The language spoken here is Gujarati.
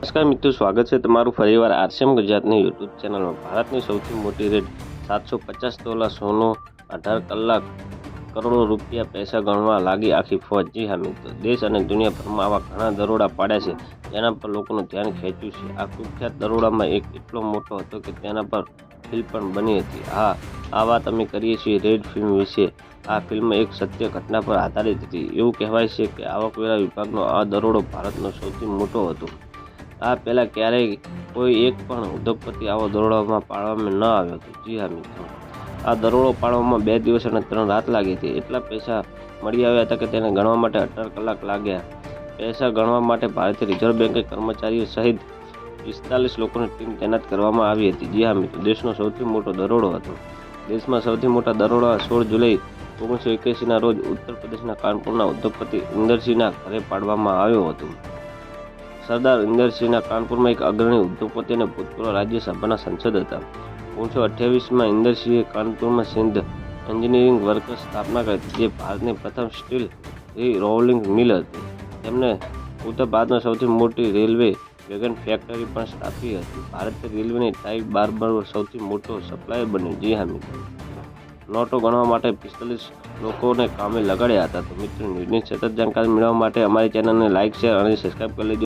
નમસ્કાર મિત્રો, સ્વાગત છે તમારું ફરીવાર આરસીએમ ગુજરાતની યુટ્યુબ ચેનલમાં. ભારતની સૌથી મોટી રેટ સાતસો પચાસ તોલા સોનો, અઢાર કલાક કરોડો રૂપિયા પૈસા ગણવા લાગી આખી ફોજ. જી હા મિત્રો, દેશ અને દુનિયાભરમાં આવા ઘણા દરોડા પાડ્યા છે, જેના પર લોકોનું ધ્યાન ખેંચ્યું છે. આ કુખ્યાત દરોડામાં એક એટલો મોટો હતો કે તેના પર ફિલ્મ પણ બની હતી. હા, આ વાત અમે કરીએ છીએ રેડ ફિલ્મ વિશે. આ ફિલ્મ એક સત્ય ઘટના પર આધારિત હતી. એવું કહેવાય છે કે આવકવેરા વિભાગનો આ દરોડો ભારતનો સૌથી મોટો હતો. આ પહેલાં ક્યારેય કોઈ એક પણ ઉદ્યોગપતિ આવો દરોડામાં પાડવામાં ન આવ્યો હતો. જી હા, મિત્રો. આ દરોડો પાડવામાં બે દિવસ અને ત્રણ રાત લાગી હતી. એટલા પૈસા મળી આવ્યા હતા કે તેને ગણવા માટે અઢાર કલાક લાગ્યા. પૈસા ગણવા માટે ભારતીય રિઝર્વ બેંકે કર્મચારીઓ સહિત પિસ્તાલીસ લોકોની ટીમ તૈનાત કરવામાં આવી હતી. જી હા, મિત્રો. દેશનો સૌથી મોટો દરોડો હતો. દેશમાં સૌથી મોટા દરોડા સોળ જુલાઈ ઓગણીસો એક્યાસીના રોજ ઉત્તર પ્રદેશના કાનપુરના ઉદ્યોગપતિ ઇન્દરસિંહના ઘરે પાડવામાં આવ્યો હતો. સરદાર ઇન્દરસિંહના કાનપુરમાં એક અગ્રણી ઉદ્યોગપતિ અને ભૂતપૂર્વ રાજ્યસભાના સંસદ હતા. ઓગણીસો અઠ્યાવીસમાં ઇન્દરસિંહે કાનપુરમાં સિંધ એન્જિનિયરિંગ વર્કર્સ સ્થાપના કરી જે ભારતની પ્રથમ સ્ટીલ રોલિંગ મિલ હતી. તેમણે ઉત્તર ભારતમાં સૌથી મોટી રેલવે વેગન ફેક્ટરી પણ સ્થાપી હતી. ભારતીય રેલવેની ટાઈપ બાર સૌથી મોટો સપ્લાયર બન્યો, જી હા મિત્રો. નોટો ગણવા માટે પિસ્તાલીસ લોકોને કામે લગાડ્યા હતા. તો મિત્રો ન્યૂઝની સતત જાણકારી મેળવવા માટે અમારી ચેનલને લાઇક, શેર અને સબસ્ક્રાઈબ કરી લેજો.